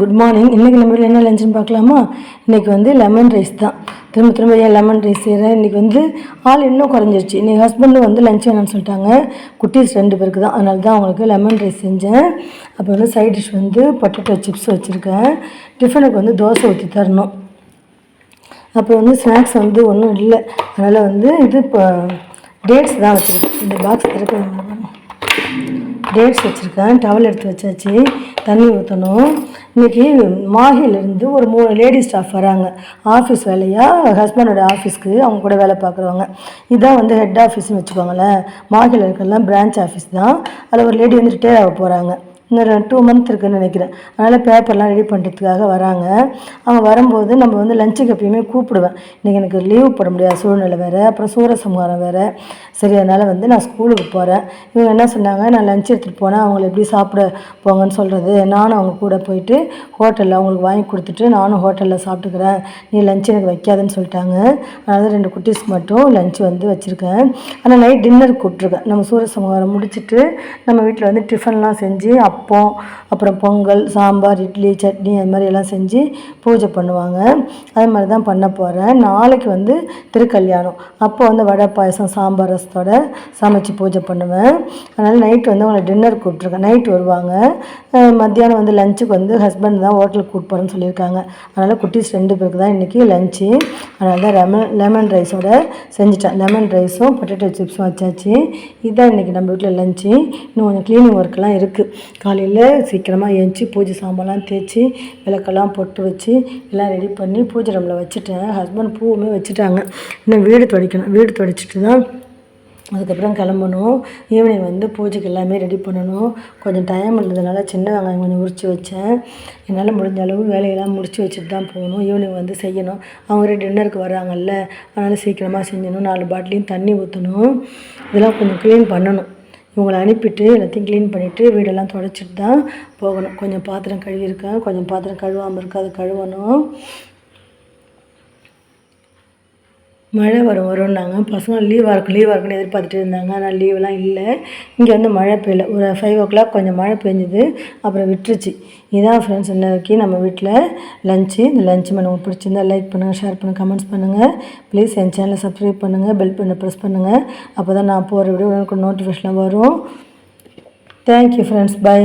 Good morning இன்றைக்கி நம்ம வீட்டில் என்ன லஞ்சுன்னு பார்க்கலாமா? இன்றைக்கி வந்து லெமன் ரைஸ் தான். திரும்ப திரும்ப ஏன் லெமன் ரைஸ் செய்கிறேன் இன்றைக்கி வந்து ஆள் இன்னும் குறைஞ்சிருச்சு. இன்றைக்கி ஹஸ்பண்டும் வந்து லஞ்ச் வேணும்னு சொல்லிட்டாங்க. குட்டீஸ் ரெண்டு பேருக்கு தான். அதனால தான் அவங்களுக்கு லெமன் ரைஸ் செஞ்சேன். அப்புறம் வந்து சைட் டிஷ் வந்து பொட்டேட்டோ சிப்ஸ் வச்சுருக்கேன். டிஃபனுக்கு வந்து தோசை ஊற்றி தரணும். அப்புறம் வந்து ஸ்நாக்ஸ் வந்து ஒன்றும் இல்லை. அதனால் வந்து இது இப்போ டேட்ஸ் தான் வச்சுருக்கேன். இந்த பாக்ஸ் திறக்க டேட்ஸ் வச்சுருக்கேன் டவல் எடுத்து வச்சாச்சு தண்ணி ஊற்றணும் இன்றைக்கி மாஹிலேருந்து ஒரு மூணு லேடி ஸ்டாஃப் வராங்க. ஆஃபீஸ் வேலையாக ஹஸ்பண்டோட ஆஃபீஸ்க்கு அவங்க கூட வேலை பார்க்குறவங்க. இதான் வந்து ஹெட் ஆஃபீஸ்னு வச்சுக்கோங்களேன். மாஹில் இருக்கிறதெல்லாம் பிரான்ச் ஆஃபீஸ் தான். அதில் ஒரு லேடி வந்து ரிட்டையர் ஆக போகிறாங்க இன்னொரு டூ மந்த் இருக்குன்னு நினைக்கிறேன். அதனால் பேப்பர்லாம் ரெடி பண்ணுறதுக்காக வராங்க. அவங்க வரும்போது நம்ம வந்து லஞ்சுக்கு எப்பயுமே கூப்பிடுவேன். இன்றைக்கி எனக்கு லீவ் போட முடியாத சூழ்நிலை வேறு அப்புறம் சூரசம்ஹாரம் வேறு. சரி அதனால் வந்து நான் ஸ்கூலுக்கு போகிறேன் இவங்க என்ன சொன்னாங்க? நான் லஞ்ச் எடுத்துகிட்டு போனேன். அவங்கள எப்படி சாப்பிட போங்கன்னு சொல்கிறது நானும் அவங்க கூட போயிட்டு ஹோட்டலில் அவங்களுக்கு வாங்கி கொடுத்துட்டு நானும் ஹோட்டலில் சாப்பிட்டுக்கிறேன். நீ லஞ்ச் எனக்கு வைக்காதுன்னு சொல்லிட்டாங்க. அதனால் ரெண்டு குட்டீஸ்க்கு மட்டும் லஞ்ச் வந்து வச்சுருக்கேன். ஆனால் நைட் டின்னர் கூப்பிட்ருக்கேன் நம்ம சூரசம்ஹாரம் முடிச்சுட்டு நம்ம வீட்டில் வந்து டிஃபன்லாம் செஞ்சு அப்பம் அப்புறம் பொங்கல் சாம்பார் இட்லி சட்னி அது மாதிரி எல்லாம் செஞ்சு பூஜை பண்ணுவாங்க. அது மாதிரி தான் பண்ண போகிறேன் நாளைக்கு வந்து திருக்கல்யாணம். அப்போ வந்து வடை பாயசம் சாம்பார் ரசத்தோட சமைச்சு பூஜை பண்ணுவேன். அதனால் நைட் வந்து அவங்களை டின்னர் கூப்பிட்ருக்கேன் நைட் வருவாங்க. மத்தியானம் வந்து லஞ்சுக்கு வந்து ஹஸ்பண்ட் தான் ஹோட்டலுக்கு கூப்பிட்டு போகிறேன்னு சொல்லியிருக்காங்க. அதனால் குட்டீஸ் ரெண்டு பேருக்கு தான் இன்றைக்கி லஞ்சு அதனால தான் லெமன் லெமன் ரைஸோட செஞ்சுட்டேன். லெமன் ரைஸும் பொட்டேட்டோ சிப்ஸும் வச்சாச்சு. இதுதான் இன்றைக்கி நம்ம வீட்டில் லஞ்சு இன்னும் கொஞ்சம் க்ளீனிங் ஒர்க்கெலாம் இருக்குது காலையில் சீக்கிரமாக எழுந்துச்சி பூஜை சாமான்லாம் தேய்ச்சி விளக்கெல்லாம் பொட்டு வச்சு எல்லாம் ரெடி பண்ணி பூஜை ரூமில் வச்சுட்டேன். ஹஸ்பண்ட் பூவுமே வச்சுட்டாங்க. இன்னும் வீடு துடைக்கணும். வீடு துடைச்சிட்டு தான் அதுக்கப்புறம் கிளம்பணும். ஈவினிங் வந்து பூஜைக்கு எல்லாமே ரெடி பண்ணணும். கொஞ்சம் டைம் இருந்ததுனால சின்ன வெங்காயம் கொஞ்சம் உரித்து வச்சேன். என்னால் முடிஞ்ச அளவு வேலையெல்லாம் முடித்து வச்சுட்டு தான் போகணும். ஈவினிங் வந்து செய்யணும். அவங்க டின்னருக்கு வராங்கல்ல அதனால் சீக்கிரமாக செஞ்சணும் நாலு பாட்டிலையும் தண்ணி ஊற்றணும் இதெல்லாம் கொஞ்சம் க்ளீன் பண்ணணும். இவங்களை அனுப்பிட்டு எல்லாத்தையும் க்ளீன் பண்ணிவிட்டு வீடெல்லாம் தொடச்சிட்டு தான் போகணும். கொஞ்சம் பாத்திரம் கழுவியிருக்கேன். கொஞ்சம் பாத்திரம் கழுவாமல் இருக்கு. அது கழுவணும். மழை வரும் வரும்னாங்க. பசங்க லீவாக இருக்கும் லீவாக இருக்குன்னு எதிர்பார்த்துட்டு இருந்தாங்க. ஆனால் லீவெலாம் இல்லை. இங்கே வந்து மழை பெய்யல. ஒரு ஃபைவ் ஓ கிளாக் கொஞ்சம் மழை பெஞ்சுது. அப்புறம் விட்டுருச்சு. இதான் ஃப்ரெண்ட்ஸ் இன்னைக்கு நம்ம வீட்டில் லஞ்சு இந்த லஞ்ச் மெனு உங்களுக்கு பிடிச்சிருந்தா லைக் பண்ணுங்கள் ஷேர் பண்ணுங்கள் கமெண்ட்ஸ் பண்ணுங்கள் ப்ளீஸ் என் சேனலை சப்ஸ்கிரைப் பண்ணுங்கள் பெல் பண்ண ப்ரெஸ் பண்ணுங்கள் அப்போ தான் நான் போகிற வீடியோ உங்களுக்கு நோட்டிஃபிகேஷன் வரும். Thank you friends by